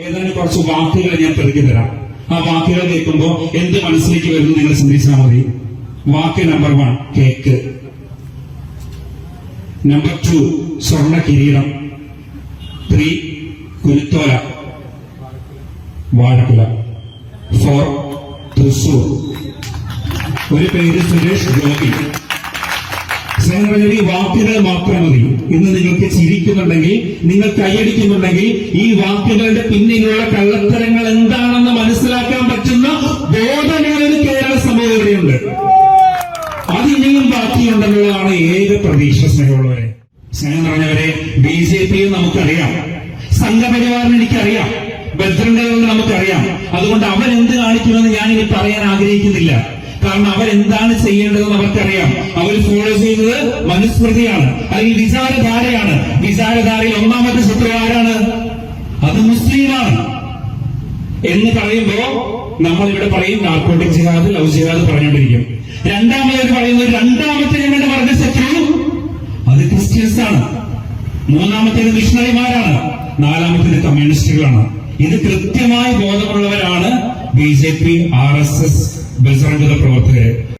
ഏതാനും കുറച്ച് വാക്കുകൾ ഞാൻ പെറുകി തരാം. ആ വാക്കുകൾ കേൾക്കുമ്പോൾ എന്ത് മനസ്സിലേക്ക് വരുന്നു നിങ്ങൾ ചിന്തിച്ചാൽ മതി. വാക്ക് number one cake. Number two സ്വർണ കിരീടം. ത്രീ കുരുത്തോല. വാഴക്കുല. ഫോർ തൃശൂർ ഒരു പേര് സുരേഷ് ഗോപി. ഈ വാക്കുകൾ മാത്രം മതി. ഇന്ന് നിങ്ങൾക്ക് ചിരിക്കുന്നുണ്ടെങ്കിൽ നിങ്ങൾ കൈയടിക്കുന്നുണ്ടെങ്കിൽ ഈ വാക്കുകളുടെ പിന്നിലുള്ള കള്ളത്തരങ്ങൾ എന്താണെന്ന് മനസ്സിലാക്കാൻ പറ്റുന്ന ബോധങ്ങളൊരു കേരള സമൂഹം ഇവിടെയുണ്ട്. അത് ഇനിയും ബാക്കിയുണ്ടെന്നുള്ളതാണ് ഏത് പ്രതീക്ഷ സ്നേഹമുള്ളവരെ. സ്നേഹം പറഞ്ഞവരെ ബി ജെ പിയെ നമുക്കറിയാം. സംഘപരിവാറിന് എനിക്കറിയാം. ബദ്രണ്ടകളെന്ന് നമുക്കറിയാം. അതുകൊണ്ട് അവൻ എന്ത് കാണിക്കുമെന്ന് ഞാൻ ഇനി പറയാൻ ആഗ്രഹിക്കുന്നില്ല. കാരണം അവരെന്താണ് ചെയ്യേണ്ടതെന്ന് അവർക്കറിയാം. അവർ ഫോളോ ചെയ്യുന്നത് മനുസ്മൃതിയാണ് അല്ലെങ്കിൽ വിചാരധാരയാണ്. വിചാരധാരയിൽ ഒന്നാമത്തെ ശത്രു ആരാണ്? അത് മുസ്ലിമാണ്. എന്ന് പറയുമ്പോ നമ്മൾ ഇവിടെ പറയും നാർക്കോട്ടിക് ജിഹാദ് ലവ് ജിഹാദ് പറഞ്ഞുകൊണ്ടിരിക്കും. രണ്ടാമത് പറയുന്നത് രണ്ടാമത്തെ ഞങ്ങളുടെ പറഞ്ഞ ശത്രു അത് ക്രിസ്ത്യൻസ് ആണ്. മൂന്നാമത്തേത് മിഷണറിമാരാണ് നാലാമത്തേത് കമ്മ്യൂണിസ്റ്റുകളാണ് ഇത് കൃത്യമായി ബോധമുള്ളവരാണ് B J P R S S Bajrang Dal പ്രവർത്തകര്.